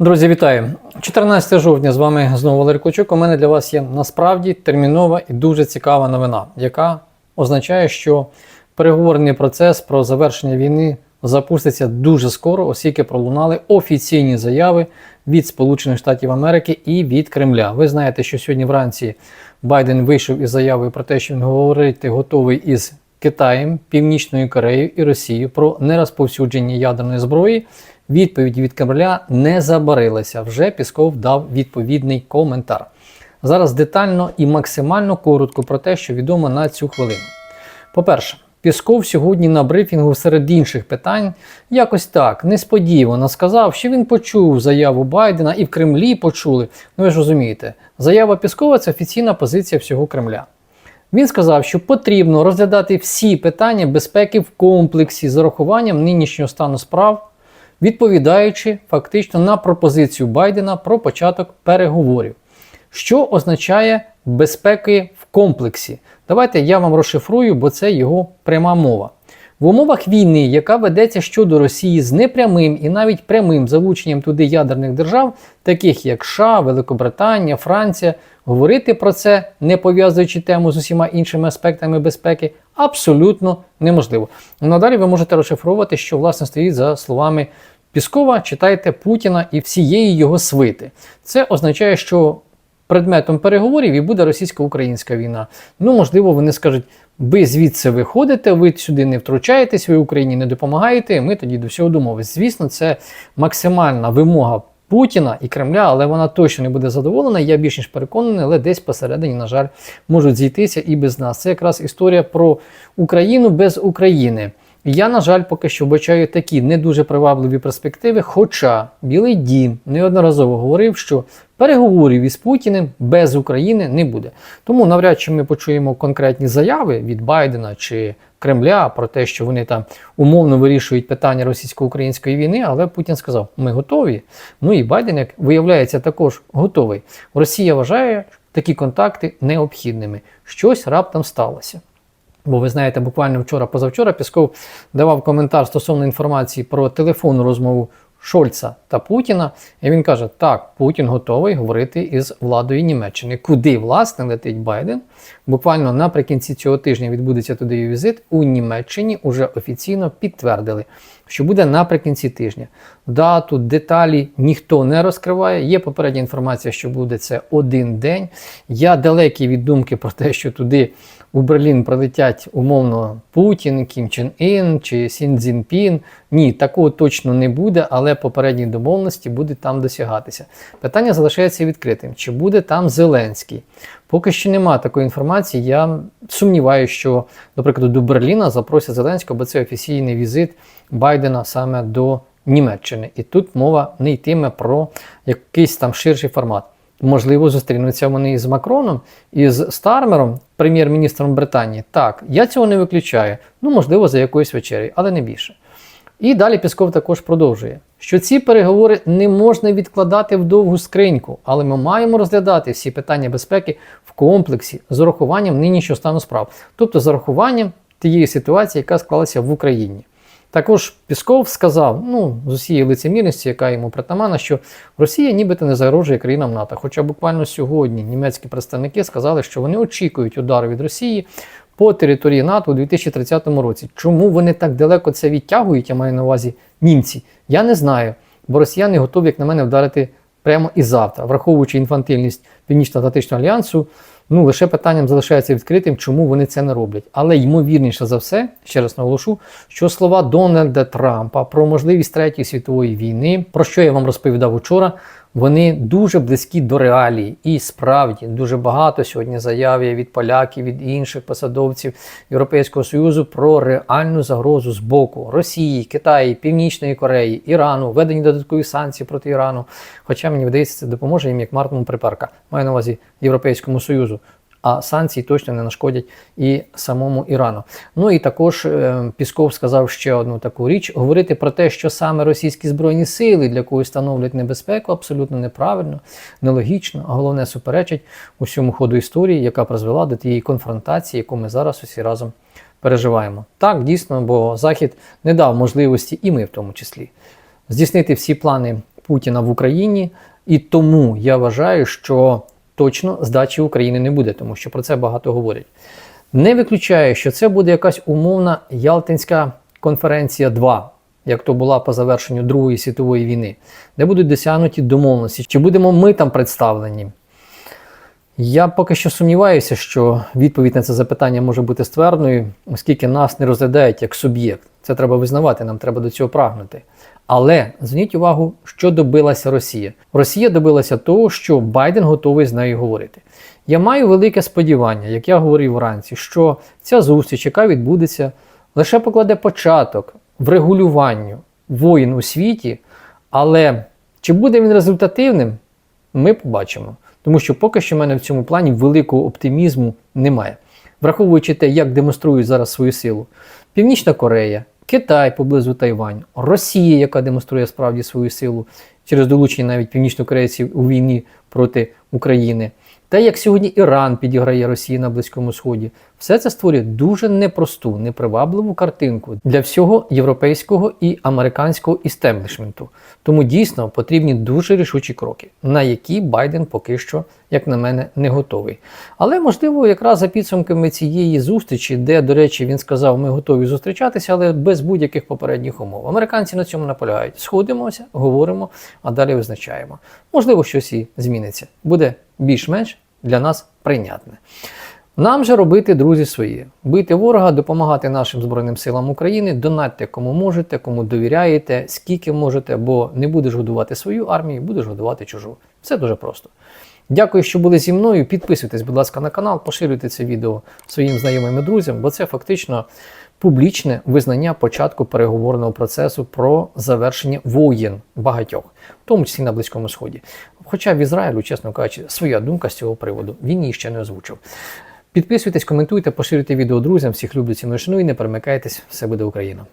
Друзі, вітаю! 14 жовтня з вами знову Валерій Клочук. У мене для вас є насправді термінова і дуже цікава новина, яка означає, що переговорний процес про завершення війни запуститься дуже скоро, оскільки пролунали офіційні заяви від Сполучених Штатів Америки і від Кремля. Ви знаєте, що сьогодні вранці Байден вийшов із заявою про те, що він говорити готовий із Китаєм, Північною Кореєю і Росією про нерозповсюдження ядерної зброї. Відповідь від Кремля не забарилася. Вже Пісков дав відповідний коментар. Зараз детально і максимально коротко про те, що відомо на цю хвилину. По-перше, Пісков сьогодні на брифінгу серед інших питань якось так несподівано сказав, що він почув заяву Байдена і в Кремлі почули. Ну ви ж розумієте, заява Піскова це офіційна позиція всього Кремля. Він сказав, що потрібно розглядати всі питання безпеки в комплексі з урахуванням нинішнього стану справ, відповідаючи фактично на пропозицію Байдена про початок переговорів. Що означає безпеки в комплексі? Давайте я вам розшифрую, бо це його пряма мова. В умовах війни, яка ведеться щодо Росії з непрямим і навіть прямим залученням туди ядерних держав, таких як США, Великобританія, Франція, говорити про це, не пов'язуючи тему з усіма іншими аспектами безпеки, абсолютно неможливо. Надалі ви можете розшифровувати, що власне стоїть за словами Піскова, читайте Путіна і всієї його свити. Це означає, що предметом переговорів і буде російсько-українська війна. Ну, можливо, вони скажуть, ви звідси виходите, ви сюди не втручаєтесь, ви Україні не допомагаєте, ми тоді до всього домовились. Звісно, це максимальна вимога Путіна і Кремля, але вона точно не буде задоволена. Я більш ніж переконаний, але десь посередині, на жаль, можуть зійтися і без нас. Це якраз історія про Україну без України. Я, на жаль, поки що вбачаю такі не дуже привабливі перспективи. Хоча Білий Дім неодноразово говорив, що переговорів із Путіним без України не буде. Тому навряд чи ми почуємо конкретні заяви від Байдена чи Кремля про те, що вони там умовно вирішують питання російсько-української війни, але Путін сказав, ми готові. Ну і Байден, як виявляється, також готовий. Росія вважає такі контакти необхідними. Щось раптом сталося. Бо ви знаєте, буквально вчора-позавчора Пісков давав коментар стосовно інформації про телефонну розмову Шольца та Путіна. І він каже: так, Путін готовий говорити із владою Німеччини. Куди власне летить Байден? Буквально наприкінці цього тижня відбудеться туди візит. У Німеччині вже офіційно підтвердили, що буде наприкінці тижня. Дату, деталі ніхто не розкриває. Є попередня інформація, що буде це один день. Я далекий від думки про те, що туди у Берлін прилетять умовно Путін, Кім Чен Ін чи Сін Цзіньпін. Ні, такого точно не буде, але попередні домовленості будуть там досягатися. Питання залишається відкритим: чи буде там Зеленський? Поки що немає такої інформації. Я сумніваюся, що, наприклад, до Берліна запросять Зеленського, бо це офіційний візит Байдена саме до Німеччини. І тут мова не йтиме про якийсь там ширший формат. Можливо, зустрінуться вони із Макроном, і з Стармером, прем'єр-міністром Британії. Так, я цього не виключаю. Ну, можливо, за якоюсь вечерею, але не більше. І далі Пісков також продовжує, що ці переговори не можна відкладати в довгу скриньку, але ми маємо розглядати всі питання безпеки в комплексі з урахуванням нинішнього стану справ, тобто з урахуванням тієї ситуації, яка склалася в Україні. Також Пісков сказав, ну, з усієї лицемірності, яка йому притамана, що Росія нібито не загрожує країнам НАТО. Хоча буквально сьогодні німецькі представники сказали, що вони очікують удару від Росії по території НАТО у 2030 році. Чому вони так далеко це відтягують, я маю на увазі німці? Я не знаю, бо росіяни готові, як на мене, вдарити прямо і завтра, враховуючи інфантильність Північно-Атлантичного альянсу. Ну, лише питанням залишається відкритим, чому вони це не роблять. Але ймовірніше за все, ще раз наголошу, що слова Дональда Трампа про можливість третьої світової війни, про що я вам розповідав учора, вони дуже близькі до реалії. І справді дуже багато сьогодні заяв від поляків, від інших посадовців Європейського Союзу про реальну загрозу з боку Росії, Китаю, Північної Кореї, Ірану, введені додаткові санкції проти Ірану. Хоча мені вдається, це допоможе їм як маркному припарка. Маю на увазі Європейському Союзу. А санкції точно не нашкодять і самому Ірану. Ну і також е, Пісков сказав ще одну таку річ: говорити про те, що саме російські збройні сили для когось становлять небезпеку, абсолютно неправильно, нелогічно, а головне суперечить усьому ходу історії, яка призвела до тієї конфронтації, яку ми зараз усі разом переживаємо. Так, дійсно, бо Захід не дав можливості, і ми в тому числі, здійснити всі плани Путіна в Україні, і тому я вважаю, що точно здачі України не буде, тому що про це багато говорять. Не виключаю, що це буде якась умовна Ялтинська конференція 2, як то була по завершенню Другої світової війни, де будуть досягнуті домовленості. Чи будемо ми там представлені? Я поки що сумніваюся, що відповідь на це запитання може бути ствердною, оскільки нас не розглядають як суб'єкт. Це треба визнавати, нам треба до цього прагнути. Але зверніть увагу, що добилася Росія. Росія добилася того, що Байден готовий з нею говорити. Я маю велике сподівання, як я говорив вранці, що ця зустріч, яка відбудеться, лише покладе початок врегулюванню воїн у світі, але чи буде він результативним, ми побачимо. Тому що поки що в мене в цьому плані великого оптимізму немає. Враховуючи те, як демонструють зараз свою силу Північна Корея, Китай поблизу Тайвань, Росія, яка демонструє справді свою силу через долучення навіть північнокорейців у війні проти України. та як сьогодні Іран підіграє Росії на Близькому Сході, все це створює дуже непросту, непривабливу картинку для всього європейського і американського істеблішменту. Тому дійсно потрібні дуже рішучі кроки, на які Байден поки що, як на мене, не готовий. Але можливо, якраз за підсумками цієї зустрічі, де, до речі, він сказав, ми готові зустрічатися, але без будь-яких попередніх умов. Американці на цьому наполягають. Сходимося, говоримо, а далі визначаємо. Можливо, щось і зміниться. Буде більш-менш для нас прийнятне. Нам же робити, друзі, свої: бити ворога, допомагати нашим Збройним силам України, донатьте кому можете, кому довіряєте, скільки можете, бо не будеш годувати свою армію, будеш годувати чужу. Все дуже просто. Дякую, що були зі мною. Підписуйтесь, будь ласка, на канал, поширюйте це відео своїм знайомим і друзям, бо це фактично публічне визнання початку переговорного процесу про завершення воєн багатьох, в тому числі на Близькому Сході. Хоча в Ізраїлю, чесно кажучи, своя думка з цього приводу він її ще не озвучив. Підписуйтесь, коментуйте, поширюйте відео друзям, всіх люблю шаную і не перемикайтесь, все буде Україна.